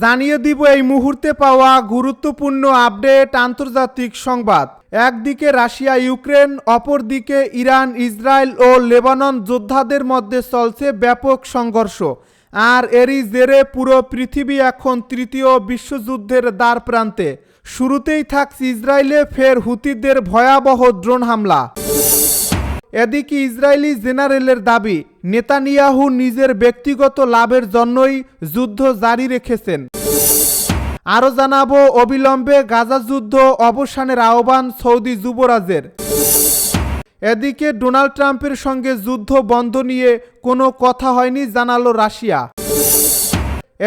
জানিয়ে দিব এই মুহূর্তে পাওয়া গুরুত্বপূর্ণ আপডেট আন্তর্জাতিক সংবাদ। একদিকে রাশিয়া, ইউক্রেন, অপরদিকে ইরান, ইসরায়েল ও লেবানন যোদ্ধাদের মধ্যে চলছে ব্যাপক সংঘর্ষ। আর এরই জেরে পুরো পৃথিবী এখন তৃতীয় বিশ্বযুদ্ধের দ্বার প্রান্তে শুরুতেই থাকছে ইসরায়েলে, ফের হুতিদের ভয়াবহ ড্রোন হামলা। এদিকে ইসরায়েলি জেনারেলের দাবি, নেতানিয়াহু নিজের ব্যক্তিগত লাভের জন্যই যুদ্ধ জারি রেখেছেন। আরও জানাব, অবিলম্বে গাজা যুদ্ধ অবসানের আহ্বান সৌদি যুবরাজের। এদিকে ডোনাল্ড ট্রাম্পের সঙ্গে যুদ্ধ বন্ধ নিয়ে কোনো কথা হয়নি, জানালো রাশিয়া।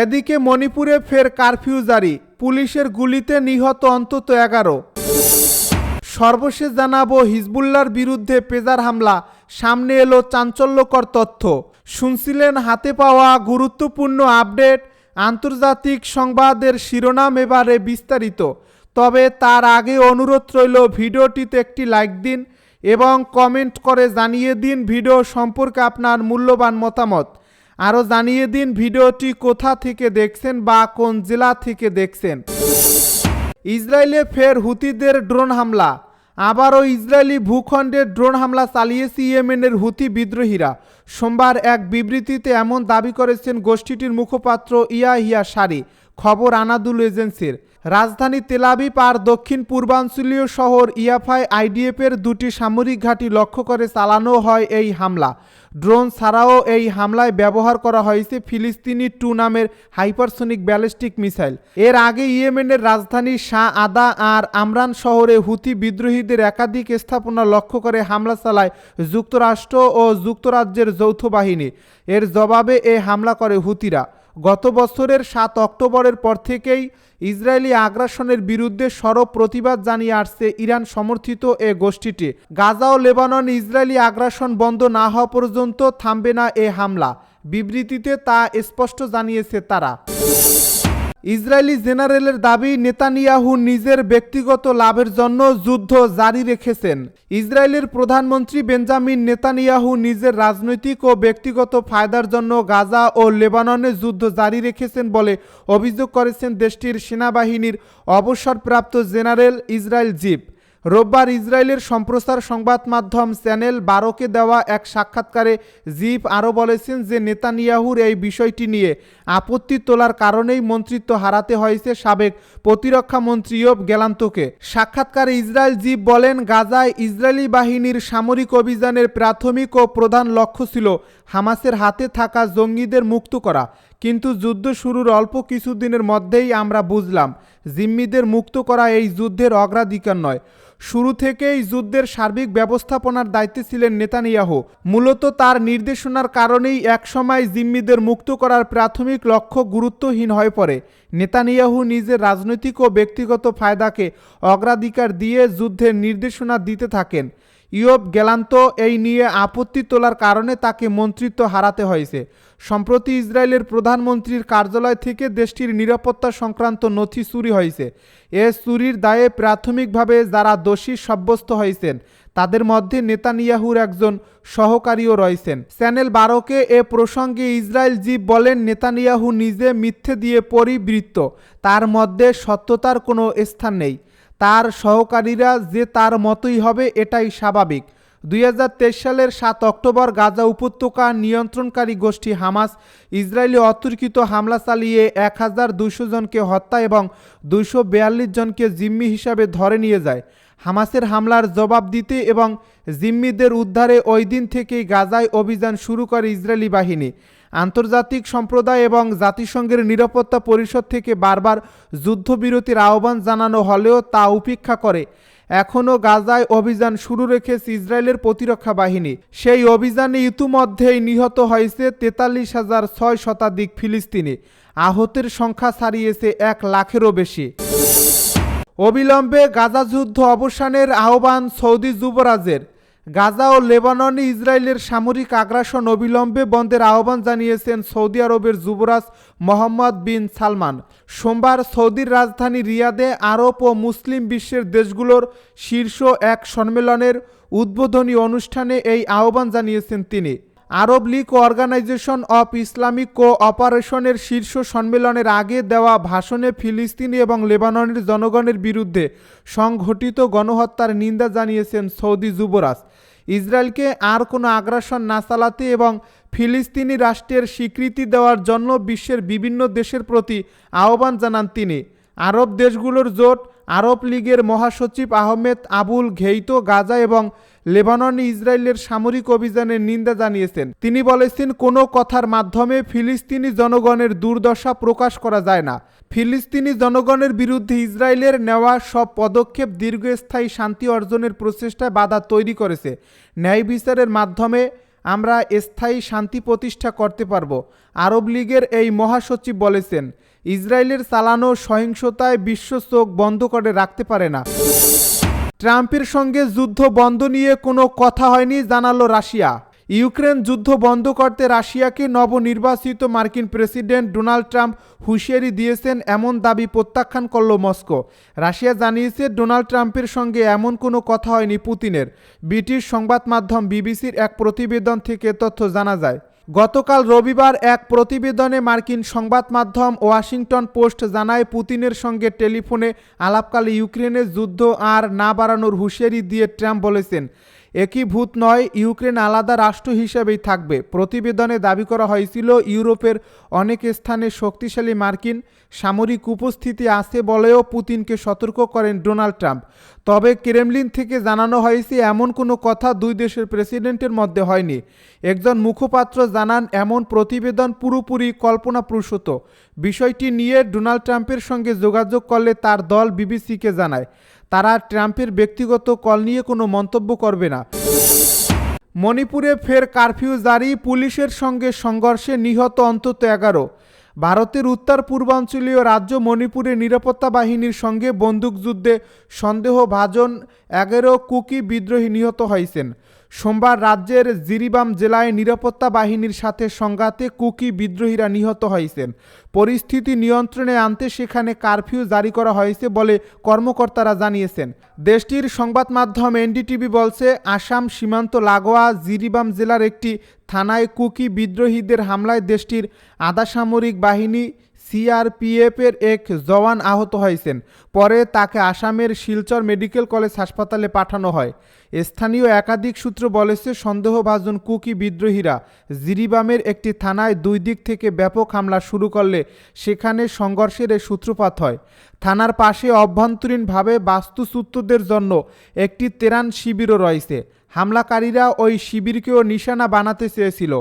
এদিকে মণিপুরে ফের কারফিউ জারি, পুলিশের গুলিতে নিহত অন্তত এগারো। সর্বশেষ জানাব হিজবুল্লার বিরুদ্ধে পেজার হামলা। সামনে এলো চাঞ্চল্যকর তথ্য। শুনছিলেন হাতে পাওয়া গুরুত্বপূর্ণ আপডেট, আন্তর্জাতিক সংবাদের শিরোনাম এবারে বিস্তারিত। তবে তার আগে অনুরোধ রইল ভিডিওটিতে একটি লাইক দিন এবং কমেন্ট করে জানিয়ে দিন ভিডিও সম্পর্কে আপনার মূল্যবান মতামত। আরও জানিয়ে দিন ভিডিওটি কোথা থেকে দেখছেন বা কোন জেলা থেকে দেখছেন। ইসরায়েলে ফের হুতিদের ড্রোন হামলা। আবারও ইসরায়েলি ভূখণ্ডে ড্রোন হামলা চালিয়েছে ইয়েমেনের হুতি বিদ্রোহীরা। সোমবার এক বিবৃতিতে এমন দাবি করেছেন গোষ্ঠীটির মুখপাত্র ইয়াহিয়া সারি। খবর আনাদুল এজেন্সির। রাজধানী তেলাবিব আর দক্ষিণ পূর্বাঞ্চলীয় শহর ইয়াফাই আইডিএফের দুটি সামরিক ঘাঁটি লক্ষ্য করে চালানো হয় এই হামলা। ড্রোন ছাড়াও এই হামলায় ব্যবহার করা হয়েছে ফিলিস্তিনি টু নামের হাইপারসোনিক ব্যালিস্টিক মিসাইল। এর আগে ইয়েমেনের রাজধানী শাহ আদা আর আমরান শহরে হুতি বিদ্রোহীদের একাধিক স্থাপনা লক্ষ্য করে হামলা চালায় যুক্তরাষ্ট্র ও যুক্তরাজ্যের যৌথ বাহিনী। এর জবাবে এ হামলা করে হুতিরা। গত বছরের সাত অক্টোবরের পর থেকেই ইসরায়েলি আগ্রাসনের বিরুদ্ধে সরব প্রতিবাদ জানিয়ে আসছে ইরান সমর্থিত এ গোষ্ঠীটি। গাজা ও লেবানন ইসরায়েলি আগ্রাসন বন্ধ না হওয়া পর্যন্ত থামবে না এ হামলা। বিবৃতিতে তা স্পষ্ট জানিয়েছে তারা। ইসরায়েলি জেনারেলের দাবি, নেতানিয়াহু নিজের ব্যক্তিগত লাভের জন্য যুদ্ধ জারি রেখেছেন। ইসরায়েলের প্রধানমন্ত্রী বেঞ্জামিন নেতানিয়াহু নিজের রাজনৈতিক ও ব্যক্তিগত ফায়দার জন্য গাজা ও লেবাননে যুদ্ধ জারি রেখেছেন বলে অভিযোগ করেছেন দেশটির সেনাবাহিনীর অবসরপ্রাপ্ত জেনারেল ইসরায়েল জিপ। রোববার ইসরায়েলের সম্প্রচার সংবাদ মাধ্যম চ্যানেল বারোকে দেওয়া এক সাক্ষাৎকারে জিপ আরও বলেছেন যে নেতানিয়াহুর এই বিষয়টি নিয়ে আপত্তি তোলার কারণেই মন্ত্রিত্ব হারাতে হয়েছে সাবেক প্রতিরক্ষা মন্ত্রী ইয়োব গেলান্তকে। সাক্ষাৎকারে ইসরায়েল জিপ বলেন, গাজায় ইসরায়েলি বাহিনীর সামরিক অভিযানের প্রাথমিক ও প্রধান লক্ষ্য ছিল হামাসের হাতে থাকা জঙ্গিদের মুক্ত করা। কিন্তু যুদ্ধ শুরুর অল্প কিছুদিনের মধ্যেই আমরা বুঝলাম, জিম্মিদের মুক্ত করা এই যুদ্ধের অগ্রাধিকার নয়। শুরু থেকেই যুদ্ধের সার্বিক ব্যবস্থাপনার দায়িত্বে ছিলেন নেতানিয়াহু। মূলত তার নির্দেশনার কারণেই একসময় জিম্মিদের মুক্ত করার প্রাথমিক লক্ষ্য গুরুত্বহীন হয়ে পড়ে। নেতানিয়াহু নিজের রাজনৈতিক ও ব্যক্তিগত ফায়দাকে অগ্রাধিকার দিয়ে যুদ্ধের নির্দেশনা দিতে থাকেন। ইয়ব গেলান্ত এই নিয়ে আপত্তি তোলার কারণে তাকে মন্ত্রিত্ব হারাতে হয়েছে। সম্প্রতি ইসরায়েলের প্রধানমন্ত্রীর কার্যালয় থেকে দেশটির নিরাপত্তা সংক্রান্ত নথি চুরি হয়েছে। এ চুরির দায়ে প্রাথমিকভাবে যারা দোষী সাব্যস্ত হয়েছেন, তাদের মধ্যে নেতানিয়াহুর একজন সহকারীও রয়েছেন। চ্যানেল বারোকে এ প্রসঙ্গে ইসরায়েল জিপ বলেন, নেতানিয়াহু নিজে মিথ্যে দিয়ে পরিবৃত্ত। তার মধ্যে সত্যতার কোনো স্থান নেই। তার সহকারীরা যে তার মতোই হবে এটাই স্বাভাবিক। দুই হাজার তেইশ সালের সাত অক্টোবর গাজা উপত্যকা নিয়ন্ত্রণকারী গোষ্ঠী হামাস ইসরায়েলি অতর্কিত হামলা চালিয়ে এক হাজার দুশো জনকে হত্যা এবং দুইশো বিয়াল্লিশ জনকে জিম্মি হিসাবে ধরে নিয়ে যায়। হামাসের হামলার জবাব দিতে এবং জিম্মিদের উদ্ধারে ওই দিন থেকেই গাজায় অভিযান শুরু করে ইসরায়েলি বাহিনী। আন্তর্জাতিক সম্প্রদায় এবং জাতিসংঘের নিরাপত্তা পরিষদ থেকে বারবার যুদ্ধবিরতির আহ্বান জানানো হলেও তা উপেক্ষা করে। এখনও গাজায় অভিযান শুরু রেখেছে ইসরায়েলের প্রতিরক্ষা বাহিনী। সেই অভিযানে ইতিমধ্যেই নিহত হয়েছে তেতাল্লিশ হাজার ছয় শতাধিক ফিলিস্তিনি। আহতের সংখ্যা ছাড়িয়েছে এক লাখেরও বেশি। অবিলম্বে গাজা যুদ্ধ অবসানের আহ্বান সৌদি যুবরাজের। গাজা ও লেবাননে ইসরায়েলের সামরিক আগ্রাসন অবিলম্বে বন্ধের আহ্বান জানিয়েছেন সৌদি আরবের যুবরাজ মোহাম্মদ বিন সালমান। সোমবার সৌদির রাজধানী রিয়াদে আরব ও মুসলিম বিশ্বের দেশগুলোর শীর্ষ এক সম্মেলনের উদ্বোধনী অনুষ্ঠানে এই আহ্বান জানিয়েছেন তিনি। Arab League organisation of Islamic কো অপারেশনের শীর্ষ সম্মেলনের আগে দেওয়া ভাষণে ফিলিস্তিনি এবং লেবাননের জনগণের বিরুদ্ধে সংঘটিত গণহত্যার নিন্দা জানিয়েছেন সৌদি যুবরাজ। ইসরায়েলকে আর কোনো আগ্রাসন না চালাতে এবং ফিলিস্তিনি রাষ্ট্রের স্বীকৃতি দেওয়ার জন্য বিশ্বের বিভিন্ন দেশের প্রতি আহ্বান জানান তিনি। আরব দেশগুলোর জোট আরব লীগের মহাসচিব আহমেদ আবুল ঘেইতো গাজা এবং লেবাননে ইসরায়েলের সামরিক অভিযানের নিন্দা জানিয়েছেন। তিনি বলেছেন, কোনো কথার মাধ্যমে ফিলিস্তিনি জনগণের দুর্দশা প্রকাশ করা যায় না। ফিলিস্তিনি জনগণের বিরুদ্ধে ইসরায়েলের নেওয়া সব পদক্ষেপ দীর্ঘস্থায়ী শান্তি অর্জনের প্রচেষ্টায় বাধা তৈরি করেছে। ন্যায় বিচারের মাধ্যমে আমরা স্থায়ী শান্তি প্রতিষ্ঠা করতে পারব, আরব লীগের এই মহাসচিব বলেছেন। ইসরায়েলের চালানো সহিংসতায় বিশ্ব চোখ বন্ধ করে রাখতে পারে না। ট্রাম্পের সঙ্গে যুদ্ধ বন্ধ নিয়ে কোনো কথা হয়নি, জানালো রাশিয়া। ইউক্রেন যুদ্ধ বন্ধ করতে রাশিয়াকে নবনির্বাচিত মার্কিন প্রেসিডেন্ট ডোনাল্ড ট্রাম্প হুঁশিয়ারি দিয়েছেন এমন দাবি প্রত্যাখ্যান করল মস্কো। রাশিয়া জানিয়েছে ডোনাল্ড ট্রাম্পের সঙ্গে এমন কোনো কথা হয়নি পুতিনের। ব্রিটিশ সংবাদ মাধ্যম বিবিসির এক প্রতিবেদন থেকে তথ্য জানা যায়। গতকাল রবিবার এক প্রতিবেদনে মার্কিন সংবাদ মাধ্যম ওয়াশিংটন পোস্ট জানায়, পুতিনের সঙ্গে টেলিফোনে আলাপকালে ইউক্রেনের যুদ্ধ আর না বাড়ানোর হুঁশিয়ারি দিয়ে ট্রাম্প বলেছেন একীভূত নয়, ইউক্রেন আলাদা রাষ্ট্র হিসেবেই থাকবে। প্রতিবেদনে দাবি করা হয়েছিল, ইউরোপের অনেক স্থানে শক্তিশালী মার্কিন সামরিক উপস্থিতি আছে বলেও পুতিনকে সতর্ক করেন ডোনাল্ড ট্রাম্প। তবে ক্রেমলিন থেকে জানানো হয়েছে, এমন কোনো কথা দুই দেশের প্রেসিডেন্টের মধ্যে হয়নি। একজন মুখপাত্র জানান, এমন প্রতিবেদন পুরোপুরি কল্পনাপ্রসূত। বিষয়টি নিয়ে ডোনাল্ড ট্রাম্পের সঙ্গে যোগাযোগ করলে তার দল বিবিসিকে জানায়। তারা ট্রাম্পের ব্যক্তিগত কল নিয়ে কোনো মন্তব্য করবে না। মণিপুরে ফের কারফিউ জারি, পুলিশের সঙ্গে সংঘর্ষে নিহত অন্তত এগারো। ভারতের উত্তর পূর্বাঞ্চলীয় রাজ্য মণিপুরে নিরাপত্তা বাহিনীর সঙ্গে বন্দুকযুদ্ধে সন্দেহভাজন এগারো কুকি বিদ্রোহী নিহত হয়েছেন। সোমবার রাজ্যের জিরিবাম জেলায় নিরাপত্তা বাহিনীর সাথে সংঘাতে কুকি বিদ্রোহীরা নিহত হয়েছেন। পরিস্থিতি নিয়ন্ত্রণে আনতে সেখানে কারফিউ জারি করা হয়েছে বলে কর্মকর্তারা জানিয়েছেন। দেশটির সংবাদ মাধ্যম এনডিটিভি বলছে, আসাম সীমান্ত লাগোয়া জিরিবাম জেলার একটি থানায় কুকি বিদ্রোহীদের হামলায় দেশটির আধা সামরিক বাহিনী সিআরপিএফের এক জওয়ান আহত হয়েছেন। পরে তাকে আসামের শিলচর মেডিকেল কলেজ হাসপাতালে পাঠানো হয়। স্থানীয় একাধিক সূত্র বলেছে, সন্দেহভাজন কুকি বিদ্রোহীরা জিরিবামের একটি থানায় দুই দিক থেকে ব্যাপক হামলা শুরু করলে সেখানে সংঘর্ষের সূত্রপাত হয়। থানার পাশে অভ্যন্তরীণভাবে বাস্তুচ্যুতদের জন্য একটি তেরান শিবিরও রয়েছে। হামলাকারীরা ওই শিবিরকেও নিশানা বানাতে চেয়েছিল।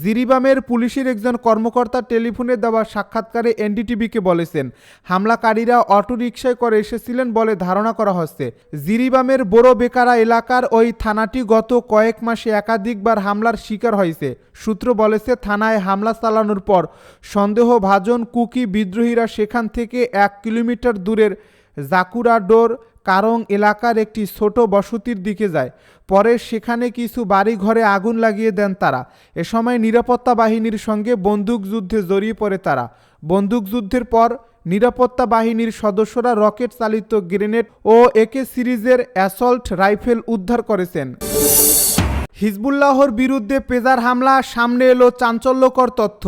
জিরিবামের পুলিশের একজন কর্মকর্তা টেলিফোনে দেওয়া সাক্ষাৎকারে এনডিটিভিকে বলেছেন, হামলাকারীরা অটো অটোরিকশায় করে এসেছিলেন বলে ধারণা করা হচ্ছে। জিরিবামের বড় বেকারা এলাকার ওই থানাটি গত কয়েক মাসে একাধিকবার হামলার শিকার হয়েছে। সূত্র বলেছে, থানায় হামলা চালানোর পর সন্দেহভাজন কুকি বিদ্রোহীরা সেখান থেকে এক কিলোমিটার দূরের জাকুরাডোর কারং এলাকার একটি ছোট বসতির দিকে যায়। পরে সেখানে কিছু বাড়ি ঘরে আগুন লাগিয়ে দেন তারা। এ সময় নিরাপত্তা বাহিনীর সঙ্গে বন্দুকযুদ্ধে জড়িয়ে পড়ে তারা। বন্দুকযুদ্ধের পর নিরাপত্তা বাহিনীর সদস্যরা রকেট চালিত গ্রেনেড ও একে সিরিজের অ্যাসল্ট রাইফেল উদ্ধার করেছেন। হিজবুল্লাহর বিরুদ্ধে পেজার হামলা, সামনে এলো চাঞ্চল্যকর তথ্য।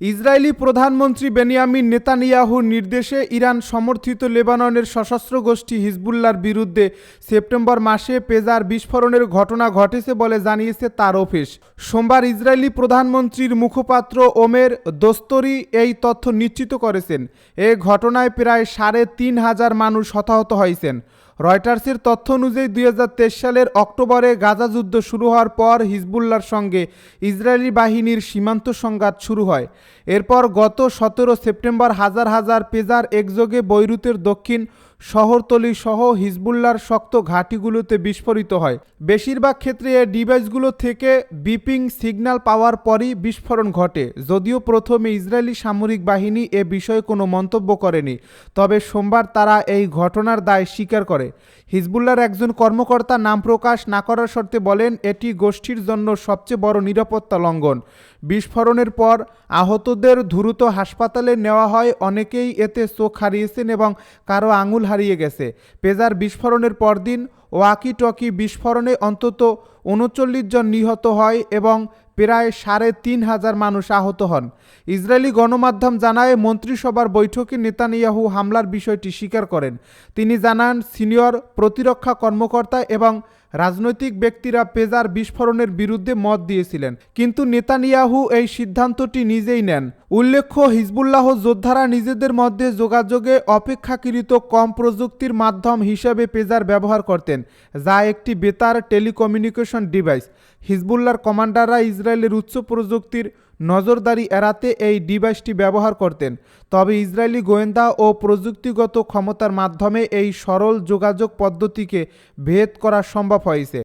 ইসরায়েলি প্রধানমন্ত্রী বেনিয়ামিন নেতানিয়াহুর নির্দেশে ইরান সমর্থিত লেবাননের সশস্ত্র গোষ্ঠী হিজবুল্লার বিরুদ্ধে সেপ্টেম্বর মাসে পেজার বিস্ফোরণের ঘটনা ঘটেছে বলে জানিয়েছে তার অফিস। সোমবার ইসরায়েলি প্রধানমন্ত্রীর মুখপাত্র ওমের দোস্তরি এই তথ্য নিশ্চিত করেছেন। এ ঘটনায় প্রায় সাড়ে তিন হাজার মানুষ হতাহত হয়েছেন। রয়টার্সের তথ্য অনুযায়ী দুই হাজার তেইশ সালের অক্টোবরে গাজা যুদ্ধ শুরু হওয়ার পর হিজবুল্লার সঙ্গে ইসরায়েলি বাহিনীর সীমান্ত সংঘাত শুরু হয়। এরপর গত সতেরো সেপ্টেম্বর হাজার হাজার পেজার একযোগে বৈরুতের দক্ষিণ শহরতলি সহ হিজবুল্লার শক্ত ঘাঁটিগুলোতে বিস্ফোরিত হয়। বেশিরভাগ ক্ষেত্রে এ ডিভাইসগুলো থেকে বিপিং সিগন্যাল পাওয়ার পরই বিস্ফোরণ ঘটে, যদিও প্রথমে ইসরায়েলি সামরিক বাহিনী এ বিষয়ে কোনো মন্তব্য করেনি, তবে সোমবার তারা এই ঘটনার দায় স্বীকার করে। হিজবুল্লার একজন কর্মকর্তা নাম প্রকাশ না করার শর্তে বলেন, এটি গোষ্ঠীর জন্য সবচেয়ে বড় নিরাপত্তা লঙ্ঘন। বিস্ফোরণের পর আহতদের দ্রুত হাসপাতালে নেওয়া হয়। অনেকেই এতে চোখ হারিয়েছেন এবং কারও আঙুল হারিয়ে গেছে। পেজার বিস্ফোরণের পরদিন ওয়াকি টকি বিস্ফোরণে অন্তত উনচল্লিশ জন নিহত হয় এবং প্রায় সাড়ে তিন হাজার মানুষ আহত হন। ইসরায়েলি গণমাধ্যম জানায়, মন্ত্রিসভার বৈঠকে নেতানিয়াহু হামলার বিষয়টি স্বীকার করেন। তিনি জানান, সিনিয়র প্রতিরক্ষা কর্মকর্তা এবং রাজনৈতিক ব্যক্তিরা পেজার বিস্ফোরণের বিরুদ্ধে মত দিয়েছিলেন, কিন্তু নেতানিয়াহু এই সিদ্ধান্তটি নিজেই নেন। উল্লেখ্য, হিজবুল্লাহ যোদ্ধারা নিজেদের মধ্যে যোগাযোগে অপেক্ষাকৃত কম প্রযুক্তির মাধ্যম হিসেবে পেজার ব্যবহার করতেন, যা একটি বেতার টেলিকমিউনিকেশন ডিভাইস। হিজবুল্লার কমান্ডাররা ইসরায়েলের উচ্চ প্রযুক্তির নজরদারি এড়াতে এই ডিভাইসটি ব্যবহার করতেন। তবে ইসরায়েলি গোয়েন্দা ও প্রযুক্তিগত ক্ষমতার মাধ্যমে এই সরল যোগাযোগ পদ্ধতিকে ভেদ করা সম্ভব হয়েছে।